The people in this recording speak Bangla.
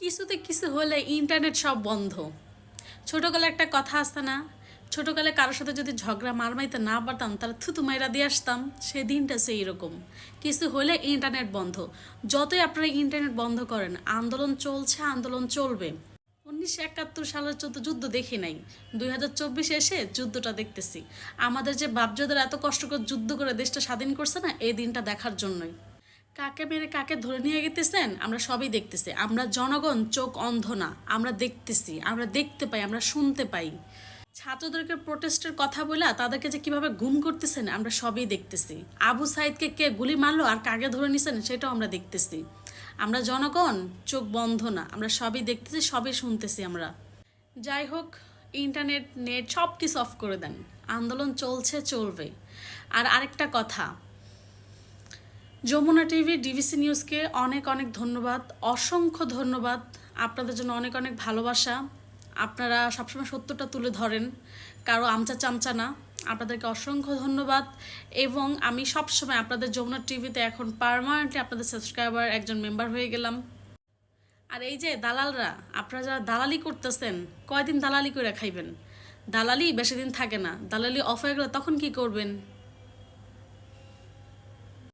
কিছুতে কিছু হলে ইন্টারনেট সব বন্ধ। ছোটোকালে একটা কথা আসতো না, ছোটোকালে কারোর সাথে যদি ঝগড়া মারমাইতে না পারতাম, তাহলে থুতু মাইরা দিয়ে আসতাম, সে দিনটা সেই রকম। কিছু হলে ইন্টারনেট বন্ধ। যতই আপনারা ইন্টারনেট বন্ধ করেন, আন্দোলন চলছে, আন্দোলন চলবে। উনিশশো একাত্তর সালের চোদ্দ যুদ্ধ দেখি নাই, দুই হাজার চব্বিশে এসে যুদ্ধটা দেখতেছি। আমাদের যে বাপজাদের এত কষ্ট করে যুদ্ধ করে দেশটা স্বাধীন করছে না, এই দিনটা দেখার জন্যই। কাকে মেরে কাকে ধরে নিয়ে গেতেছেন? আমরা সবই দেখতেছি। আমরা জনগণ, চোখ অন্ধ না। আমরা দেখতেছি, আমরা দেখতে পাই, আমরা শুনতে পাই। ছাত্রদেরকে প্রোটেস্টের কথা বলে তাদেরকে যে কীভাবে গুম করতেছেন, আমরা সবই দেখতেছি। আবু সাইদকে কে গুলি মারলো আর কাকে ধরে নিছেন, সেটাও আমরা দেখতেছি। আমরা জনগণ, চোখ বন্ধ না। আমরা সবই দেখতেছি, সবই শুনতেছি আমরা। যাই হোক ইন্টারনেট নেট সব কিছু অফ করে দেন। আন্দোলন চলছে, চলবে। আর আরেকটা কথা যমুনা টিভি ডিভিসি নিউজকে অনেক অনেক ধন্যবাদ। অসংখ্য ধন্যবাদ। আপনাদের জন্য অনেক অনেক ভালোবাসা। আপনারা সবসময় সত্যটা তুলে ধরেন। কারও আমচা চামচা না। আপনাদেরকে অসংখ্য ধন্যবাদ। এবং আমি সবসময় আপনাদের যমুনা টিভিতে এখন পারমানেন্টলি আপনাদের সাবস্ক্রাইবার একজন মেম্বার হয়ে গেলাম। আর এই যে দালালরা, আপনারা যারা দালালি করতেছেন, কয়দিন দালালি করে খাইবেন? দালালি বেশি দিন থাকে না। দালালি অফ হয়ে গেলে তখন কি করবেন?